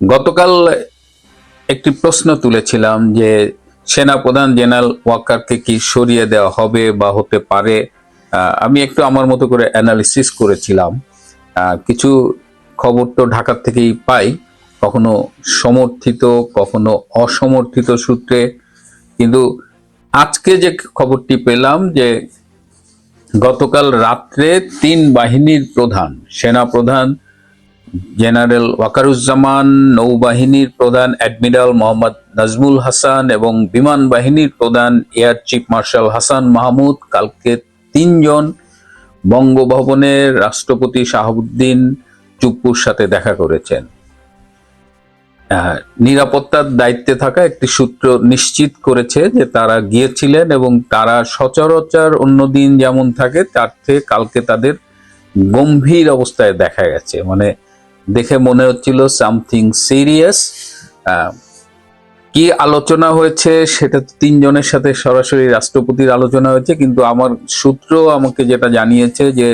গতকাল একটি প্রশ্ন তুলেছিলাম যে সেনাপ্রধান জেনারেল ওয়াকারকে কি সরিয়ে দেওয়া হবে বা হতে পারে? আমি একটু আমার মতো করে অ্যানালিসিস করেছিলাম। কিছু খবর তো ঢাকার থেকেই পাই। কখনো সমর্থিত, কখনো অসমর্থিত সূত্রে। কিন্তু আজকে যে খবরটি পেলাম যে গতকাল রাত্রে তিন বাহিনীর প্রধান সেনা প্রধান জেনারেল ওয়াকারুজ্জামান নৌবাহিনীর প্রধান অ্যাডমিরাল মোহাম্মদ নাজমুল হাসান এবং বিমান বাহিনীর প্রধান air chief marshal Hasan Mahmud, কালকে তিনজন বঙ্গভবনের রাষ্ট্রপতি শাহাবুদ্দিন চুপ্পুর সাথে দেখা করেছেন। নিরাপত্তার দায়িত্বে থাকা একটি সূত্র নিশ্চিত করেছে যে তারা গিয়েছিলেন এবং তারা সচরাচর অন্যদিন যেমন থাকে, তার থেকে কালকে তাদের গম্ভীর অবস্থায় দেখা গেছে। মানে দেখে মনে হচ্ছিল সামথিং সিরিয়াস। কি আলোচনা হয়েছে সেটা তো তিনজনের সাথে সরাসরি রাষ্ট্রপতির আলোচনা হয়েছে, কিন্তু আমার সূত্র আমাকে যেটা জানিয়েছে যে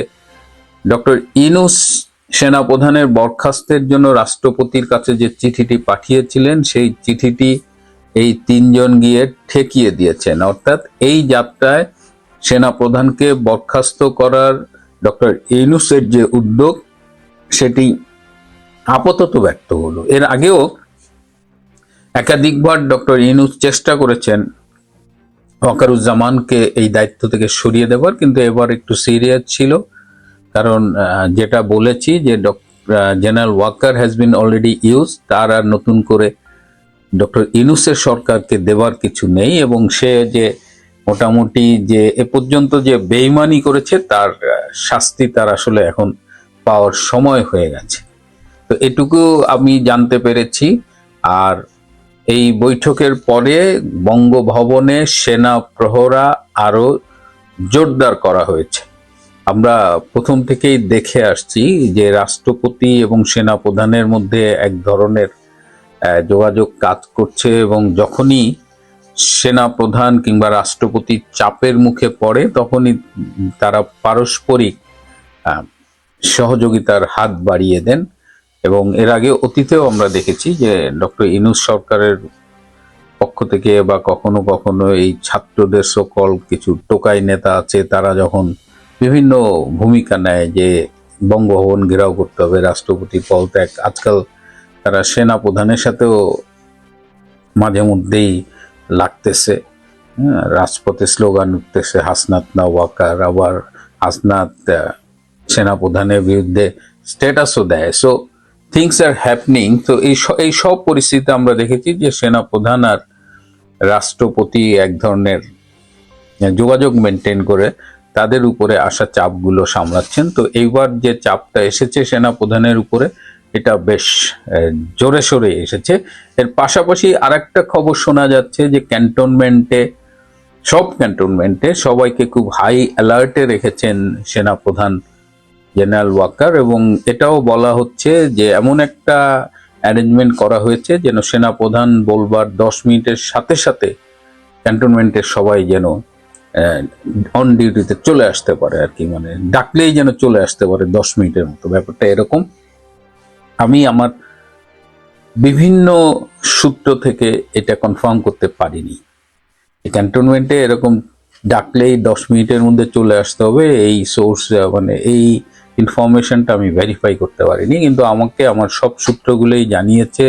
ডক্টর ইনুস সেনাপ্রধানের বরখাস্তের জন্য রাষ্ট্রপতির কাছে যে চিঠিটি পাঠিয়েছিলেন, সেই চিঠিটি এই তিনজন গিয়ে ঠেকিয়ে দিয়েছেন। অর্থাৎ এই যাত্রায় সেনাপ্রধানকে বরখাস্ত করার ডক্টর ইনুসের যে উদ্যোগ, সেটি আপাতত ব্যক্ত হলো। এর আগেও একাধিকবার ডক্টর ইনুস চেষ্টা করেছেন ওয়াকারুজ্জামানকে এই দায়িত্ব থেকে সরিয়ে দেবার, কিন্তু এবার একটু সিরিয়াস ছিল। কারণ যেটা বলেছি যে general Waker has been already use তার আর নতুন করে ডক্টর ইনুসের সরকারকে দেবার কিছু নেই, এবং সে যে মোটামুটি যে এ পর্যন্ত যে বেইমানি করেছে, তার শাস্তি তার আসলে এখন পাওয়ার সময় হয়ে গেছে। তো এটুকু আমি জানতে পেরেছি। আর এই বৈঠকের পরে বঙ্গভবনে সেনা প্রহরা আরও জোরদার করা হয়েছে। আমরা প্রথম থেকেই দেখে আসছি যে রাষ্ট্রপতি এবং সেনা প্রধানের মধ্যে এক ধরনের যোগাযোগ কাজ করছে এবং যখনই সেনা প্রধান কিংবা রাষ্ট্রপতি চাপের মুখে পড়ে, তখনই তারা পারস্পরিক সহযোগিতার হাত বাড়িয়ে দেন। এবং এর আগে অতীতেও আমরা দেখেছি যে ডক্টর ইনুস সরকারের পক্ষ থেকে বা কখনো কখনো এই ছাত্রদের সকল কিছু টোকাই নেতা আছে তারা যখন বিভিন্ন ভূমিকা নেয় যে বঙ্গভবন ঘেরাও করতে হবে রাষ্ট্রপতি পদত্যাগ আজকাল তারা সেনা প্রধানের সাথেও মাঝে মধ্যেই লাগতেছে। হ্যাঁ, রাজপথে স্লোগান উঠতেছে হাসনাত না ওয়াকার আবার হাসনাত আহ, সেনা প্রধানের বিরুদ্ধে স্ট্যাটাসও দেয়। সো থিংস আর হ্যাপনিং তো এই এই সব পরিস্থিতিতে আমরা দেখেছি যে সেনা প্রধান আর রাষ্ট্রপতি এক ধরনের যোগাযোগ মেনটেন করে তাদের উপরে আসা চাপগুলো সামলাচ্ছেন। তো এইবার যে চাপটা এসেছে সেনা প্রধানের উপরে, এটা বেশ জোরে সোরে এসেছে। এর পাশাপাশি আরেকটা খবর শোনা যাচ্ছে যে ক্যান্টনমেন্টে, সব ক্যান্টনমেন্টে সবাইকে খুব হাই অ্যালার্টে রেখেছেন সেনা প্রধান জেনারেল ওয়াকার এবং এটাও বলা হচ্ছে যে এমন একটা অ্যারেঞ্জমেন্ট করা হয়েছে যেন সেনা প্রধান বলবার দশ মিনিটের সাথে সাথে ক্যান্টনমেন্টের সবাই যেন অন ডিউটিতে চলে আসতে পারে আর কি মানে ডাকলেই যেন চলে আসতে পারে দশ মিনিটের মতো। ব্যাপারটা এরকম। আমি আমার বিভিন্ন সূত্র থেকে এটা কনফার্ম করতে পারিনি। ক্যান্টনমেন্টে এরকম ডাকলেই দশ মিনিটের মধ্যে চলে আসতে হবে, এই সোর্স মানে এই ইনফরমেশনটা আমি ভেরিফাই করতে পারিনি, কিন্তু আমাকে আমার সব সূত্রগুলোই জানিয়েছে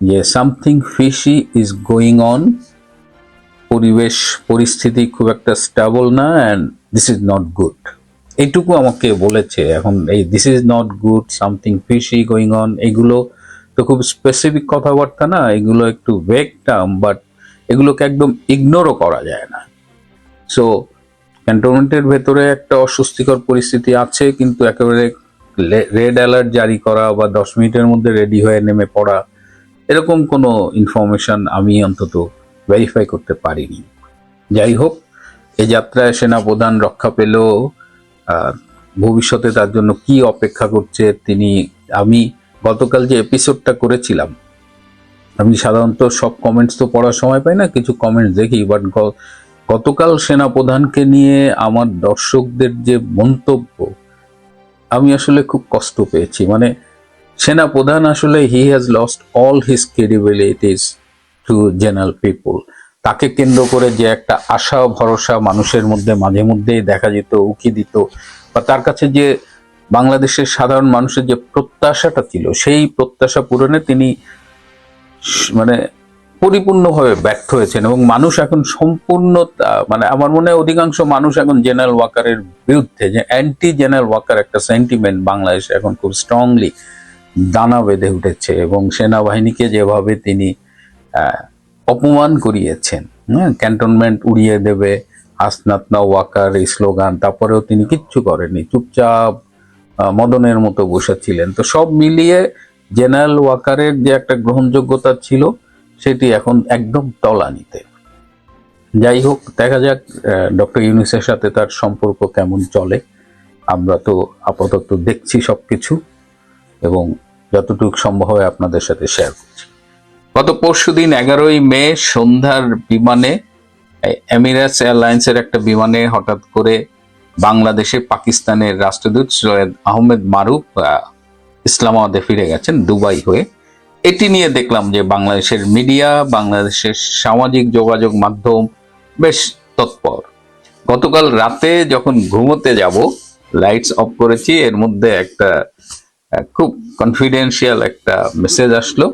যে something fishy is going on পরিবেশ, পরিস্থিতি খুব একটা স্টেবল না and this is not good এইটুকু আমাকে বলেছে, এখন এই this is not good something fishy going on এগুলো তো খুব স্পেসিফিক কথাবার্তা না, এগুলো একটু ভেক টার্ম বাট এগুলোকে একদম ইগনোরও করা যায় না। সো ক্যান্টনমেন্টের ভেতরে একটা অস্বস্তিকর পরিস্থিতি আছে, কিন্তু একেবারে রেড অ্যালার্ট জারি করা বা দশ মিনিটের মধ্যে রেডি হয়ে নেমে পড়া, এরকম কোনো ইনফরমেশন আমি অন্তত ভেরিফাই করতে পারিনি। যাই হোক, এ যাত্রায় সেনা প্রধান রক্ষা পেলেও ভবিষ্যতে তার জন্য কি অপেক্ষা করছে তিনি, আমি গতকাল যে এপিসোডটা করেছিলাম আমি সাধারণত সব কমেন্টস তো পড়ার সময় পাই না, কিছু কমেন্টস দেখি বাট গতকাল সেনা প্রধানকে নিয়ে আমার দর্শকদের যে মন্তব্য, আমি আসলে খুব কষ্ট পেয়েছি। মানে সেনা প্রধান আসলে he has lost all his credibilities to general people তাকে কেন্দ্র করে যে একটা আশা, ভরসা মানুষের মধ্যে, মাঝে মধ্যেই দেখা যেত, উকি দিত। বা তার কাছে যে বাংলাদেশের সাধারণ মানুষের যে প্রত্যাশাটা ছিল, সেই প্রত্যাশা পূরণে তিনি মানে পরিপূর্ণভাবে ব্যর্থ হয়েছেন এবং মানুষ এখন সম্পূর্ণ মানে আমার মনে হয় অধিকাংশ মানুষ এখন জেনারেল ওয়াকারের বিরুদ্ধে, যে অ্যান্টি জেনারেল ওয়াকার একটা সেন্টিমেন্ট বাংলাদেশে এখন খুব স্ট্রংলি দানা বেঁধে উঠেছে এবং সেনাবাহিনীকে যেভাবে তিনি অপমান করিয়েছেন হ্যাঁ ক্যান্টনমেন্ট উড়িয়ে দেবে, হাসনাত না ওয়াকার এই স্লোগান, তারপরেও তিনি কিচ্ছু করেননি, চুপচাপ মদনের মতো বসেছিলেন তো সব মিলিয়ে জেনারেল ওয়াকারের যে একটা গ্রহণযোগ্যতা ছিল সেটি এখন একদম তলানিতে। যাই হোক, দেখা যাক ডক্টর ইউনিসের সাথে তার সম্পর্ক কেমন চলে। আমরা তো আপাতত দেখছি সবকিছু এবং যতটুকু সম্ভব হয় আপনাদের সাথে শেয়ার করছি। গত পরশু দিন এগারোই মে সন্ধ্যার বিমানে এমিরেটস এয়ারলাইন্সের একটা বিমানে হঠাৎ করে বাংলাদেশে পাকিস্তানের রাষ্ট্রদূত সৈয়দ আহমেদ মারুফ ইসলামাবাদে ফিরে গেছেন, দুবাই হয়ে। এটি নিয়ে দেখলাম যে বাংলাদেশের মিডিয়া, বাংলাদেশের সামাজিক যোগাযোগ মাধ্যম বেশ তৎপর। গতকাল রাতে যখন ঘুমোতে যাব লাইটস অফ করেছি, এর মধ্যে একটা খুব কনফিডেন্সিয়াল একটা মেসেজ আসলো।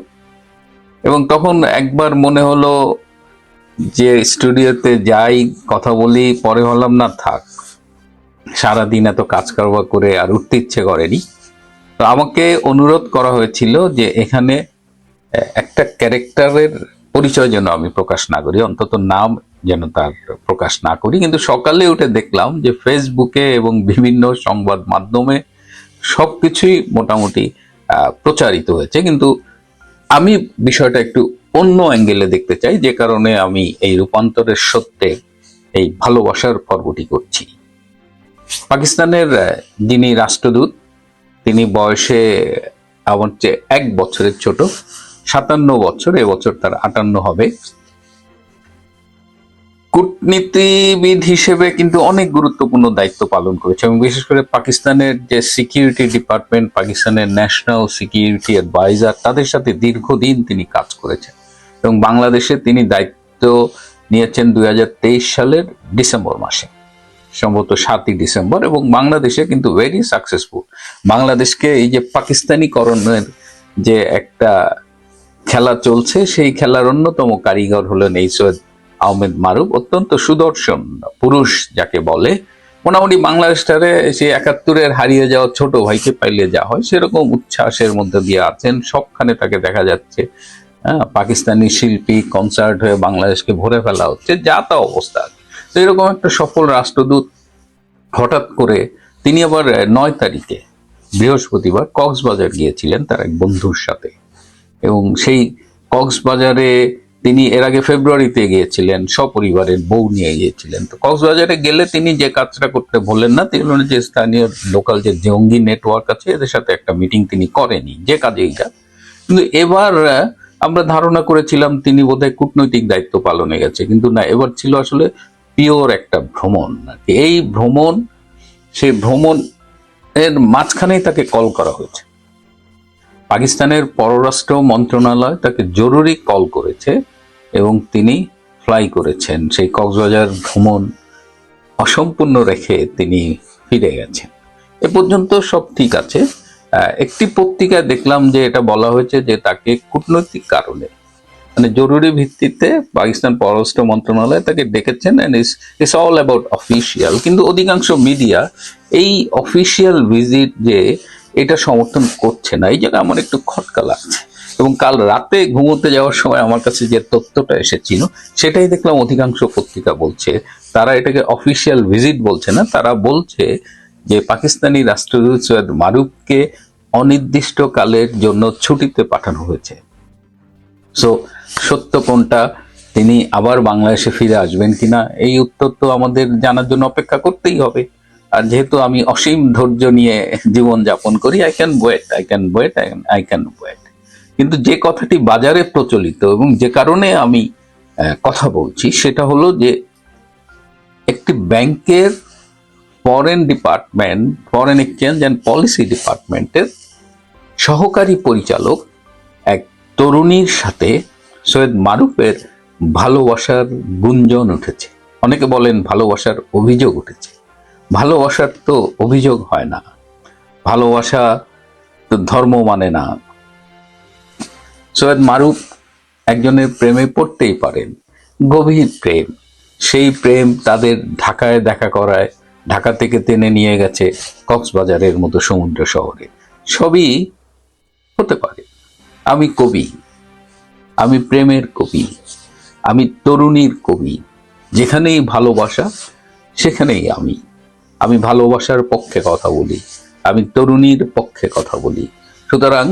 এবং তখন একবার মনে হলো যে স্টুডিওতে যাই, কথা বলি, পরে হলাম না, থাক। সারাদিন এত কাজ কারবার করে আর উঠতে ইচ্ছে করেনি। তো আমাকে অনুরোধ করা হয়েছিল যে এখানে একটা ক্যারেক্টারের পরিচয় যেন আমি প্রকাশ না করি অন্তত নাম যেন তার প্রকাশ না করি। কিন্তু সকালে উঠে দেখলাম যে ফেসবুকে এবং বিভিন্ন সংবাদ মাধ্যমে সবকিছুই মোটামুটি আহ, প্রচারিত হয়েছে। কিন্তু আমি বিষয়টা একটু অন্য অ্যাঙ্গেলে দেখতে চাই যে কারণে আমি এই রূপান্তরের সত্যে এই ভালোবাসার পর্বটি করছি। পাকিস্তানের যিনি রাষ্ট্রদূত তিনি বয়সে আমার চেয়ে এক বছরের ছোট। সাতান্ন বছর এবছর তার আটান্ন হবে। কূটনীতিবিদ হিসেবে কিন্তু অনেক গুরুত্বপূর্ণ দায়িত্ব পালন করেছে এবং বিশেষ করে পাকিস্তানের যে সিকিউরিটি ডিপার্টমেন্ট পাকিস্তানের ন্যাশনাল সিকিউরিটি অ্যাডভাইজার তাদের সাথে দীর্ঘদিন তিনি কাজ করেছেন এবং বাংলাদেশে তিনি দায়িত্ব নিয়েছেন দুই হাজার তেইশ সালের ডিসেম্বর মাসে, সম্ভবত সাতই ডিসেম্বর এবং বাংলাদেশে কিন্তু ভেরি সাকসেসফুল বাংলাদেশকে এই যে পাকিস্তানিকরণের যে একটা খেলা চলছে, সেই খেলার অন্যতম কারিগর হলেন এই সৈয়দ আহমেদ মারুফ, অত্যন্ত সুদর্শন পুরুষ যাকে বলে। মোটামুটি বাংলাদেশটারে সে একাত্তরের হারিয়ে যাওয়া ছোট ভাইকে পাইলে যা হয়, সেরকম উচ্ছ্বাসের মধ্যে দিয়ে আছেন। সবখানে তাকে দেখা যাচ্ছে হ্যাঁ পাকিস্তানি শিল্পী কনসার্ট হয়ে বাংলাদেশকে ভরে ফেলা হচ্ছে, যা তা অবস্থা। তো এরকম একটা সফল রাষ্ট্রদূত হঠাৎ করে তিনি আবার নয় তারিখে বৃহস্পতিবার কক্সবাজার গিয়েছিলেন তার এক বন্ধুর সাথে। এবং সেই কক্সবাজারে তিনি এর আগে ফেব্রুয়ারিতে গিয়েছিলেন, সপরিবারের বউ নিয়ে গিয়েছিলেন। তো কক্সবাজারে গেলে তিনি যে কাজটা করতে বললেন না, তিনি যে স্থানীয় লোকাল যে জঙ্গি নেটওয়ার্ক আছে, এদের সাথে একটা মিটিং তিনি করেনি, যে কাজেই যা কিন্তু এবার আমরা ধারণা করেছিলাম তিনি বোধহয় কূটনৈতিক দায়িত্ব পালনে গেছে, কিন্তু না, এবার ছিল আসলে পিওর একটা ভ্রমণ। এই ভ্রমণ, সেই ভ্রমণ এর মাঝখানেই তাকে কল করা হয়েছে। পাকিস্তানের পররাষ্ট্র মন্ত্রণালয় তাকে জরুরি কল করেছে এবং তিনি ফ্লাই করেছেন। সেই কক্সবাজার ভ্রমণ অসম্পূর্ণ রেখে তিনি ফিরে গেছেন। এ পর্যন্ত সব ঠিক আছে। একটি পত্রিকায় দেখলাম যে এটা বলা হয়েছে যে তাকে কূটনৈতিক কারণে মানে জরুরি ভিত্তিতে পাকিস্তান পররাষ্ট্র মন্ত্রণালয় তাকে ডেকেছেন and is is all about official কিন্তু অধিকাংশ মিডিয়া এই অফিসিয়াল ভিজিট যে এটা সমর্থন করছে না। এই জায়গায় আমার একটু খটকা লাগছে। এবং কাল রাতে ঘুমোতে যাওয়ার সময় আমার কাছে যে তথ্যটা এসেছিল, সেটাই দেখলাম অধিকাংশ পত্রিকা বলছে, তারা এটাকে অফিসিয়াল ভিজিট বলছে না, তারা বলছে যে পাকিস্তানি রাষ্ট্রদূত সৈয়দ মারুফকে অনির্দিষ্টকালের জন্য ছুটিতে পাঠানো হয়েছে। সো সত্য কোনটা? তিনি আবার বাংলাদেশে ফিরে আসবেন কিনা? এই উত্তর তো আমাদের জানার জন্য অপেক্ষা করতেই হবে। আর যেহেতু আমি অসীম ধৈর্য নিয়ে জীবন যাপন করি I can wait I can wait I can wait কিন্তু যে কথাটি বাজারে প্রচলিত এবং যে কারণে আমি কথা বলছি, সেটা হলো যে একটি ব্যাংকের foreign department foreign exchange and policy ডিপার্টমেন্টের সহকারী পরিচালক এক তরুণীর সাথে সৈয়দ মারুফের ভালোবাসার গুঞ্জন উঠেছে। অনেকে বলেন ভালোবাসার অভিযোগ উঠেছে। ভালোবাসার তো অভিযোগ হয় না। ভালোবাসা তো ধর্ম মানে না। সৈয়দ মারুফ একজনের প্রেমে পড়তেই পারেন, গভীর প্রেম। সেই প্রেম তাদের ঢাকায় দেখা করায়, ঢাকা থেকে টেনে নিয়ে গেছে কক্সবাজারের মতো সমুদ্র শহরে। সবই হতে পারে। আমি কবি, আমি প্রেমের কবি, আমি তরুণীর কবি। যেখানেই ভালোবাসা, সেখানেই আমি। আমি ভালোবাসার পক্ষে কথা বলি, আমি তরুণীর পক্ষে কথা বলি। সুতরাং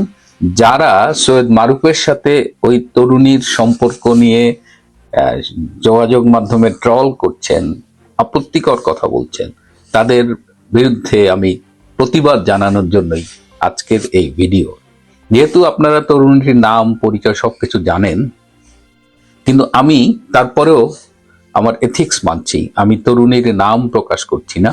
যারা সৈয়দ মারুফের সাথে ওই তরুণীর সম্পর্ক নিয়ে যোগাযোগ মাধ্যমে ট্রল করছেন, আপত্তিকর কথা বলছেন, তাদের বিরুদ্ধে আমি প্রতিবাদ জানানোর জন্যই আজকের এই ভিডিও। যেহেতু আপনারা তরুণীটির নাম, পরিচয় সবকিছু জানেন, কিন্তু আমি তারপরেও আমার এথিক্স মানছি। আমি তরুণীর নাম প্রকাশ করছি না।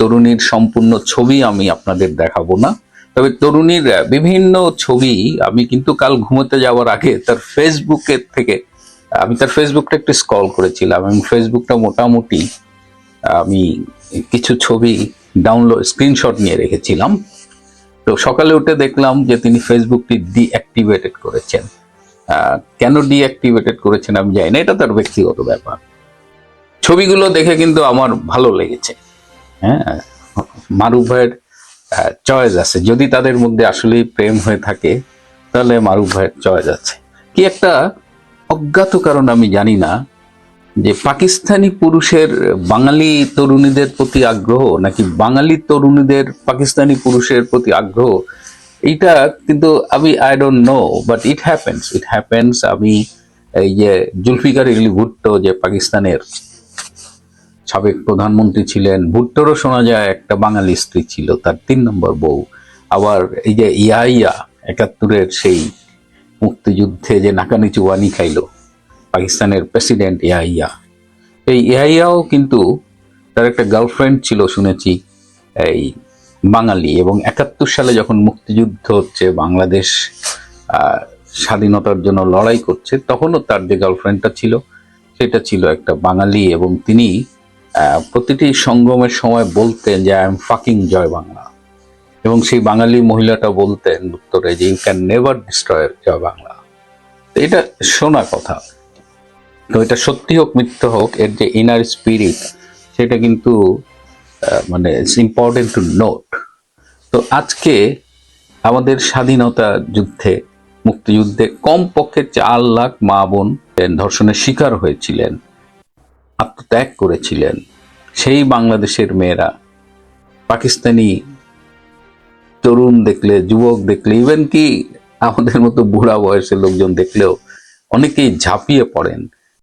তরুণীর সম্পূর্ণ ছবি আমি আপনাদের দেখাবো না। তবে তরুণীর বিভিন্ন ছবি আমি কিন্তু কাল ঘুমোতে যাওয়ার আগে তার ফেসবুকের থেকে, আমি তার ফেসবুকটা একটু স্ক্রল করেছিলাম এবং ফেসবুকটা মোটামুটি, আমি কিছু ছবি ডাউনলোড স্ক্রিনশট নিয়ে রেখেছিলাম। তো সকালে উঠে দেখলাম যে তিনি ফেসবুকটি ডিঅ্যাক্টিভেটেড করেছেন। কেন ডিঅ্যাক্টিভেটেড করেছেন আমি জানি না, এটা তার ব্যক্তিগত ব্যাপার। ছবিগুলো দেখে কিন্তু আমার ভালো লেগেছে। হ্যাঁ মারুফ ভাইয়ের চয়েস আছে। যদি তাদের মধ্যে আসলে প্রেম হয়ে থাকে, তাহলে মারুফ ভাইয়ের চয়েস আছে। কি একটা অজ্ঞাত কারণ আমি জানি না যে পাকিস্তানি পুরুষের বাঙালি তরুণীদের প্রতি আগ্রহ নাকি বাঙালি তরুণীদের পাকিস্তানি পুরুষের প্রতি আগ্রহ, এইটা কিন্তু আমি I don't know but it happens it happens আমি, এই যে জুলফিকার ইলি ভুট্টো যে পাকিস্তানের সাবেক প্রধানমন্ত্রী ছিলেন, ভুট্টোরও শোনা যায় একটা বাঙালি স্ত্রী ছিল, তার তিন নম্বর বউ। আবার এই যে ইয়াইয়া একাত্তরের সেই মুক্তিযুদ্ধে যে নাকানি চুবানি খাইলো, পাকিস্তানের প্রেসিডেন্ট ইয়াইয়া এই ইয়াইয়াও কিন্তু তার একটা গার্লফ্রেন্ড ছিল শুনেছি, এই বাঙালি। এবং একাত্তর সালে যখন মুক্তিযুদ্ধ হচ্ছে, বাংলাদেশ স্বাধীনতার জন্য লড়াই করছে, তখনও তার যে গার্লফ্রেন্ডটা ছিল, সেটা ছিল একটা বাঙালি এবং তিনি প্রতিটি সঙ্গমের সময় বলতেন যে I am fucking Joy Bangla এবং সেই বাঙালি মহিলাটা বলতেন উত্তরে যে you can never destroy Joy Bangla এটা শোনা কথা। তো এটা সত্যি হোক, মিথ্য হোক, এর যে ইনার স্পিরিট সেটা কিন্তু মানে ইটস ইম্পর্টেন্ট টু নোট তো আজকে আমাদের স্বাধীনতা যুদ্ধে, মুক্তিযুদ্ধে কমপক্ষে চার লাখ মা বোন ধর্ষণের শিকার হয়েছিলেন। আত্মত্যাগ করেছিলেন। সেই বাংলাদেশের মেয়েরা, পাকিস্তানি তরুণ দেখলে, যুবক দেখলে ইভেন কি আমাদের মতো বুড়া বয়সের লোকজন দেখলেও অনেকেই ঝাঁপিয়ে পড়েন।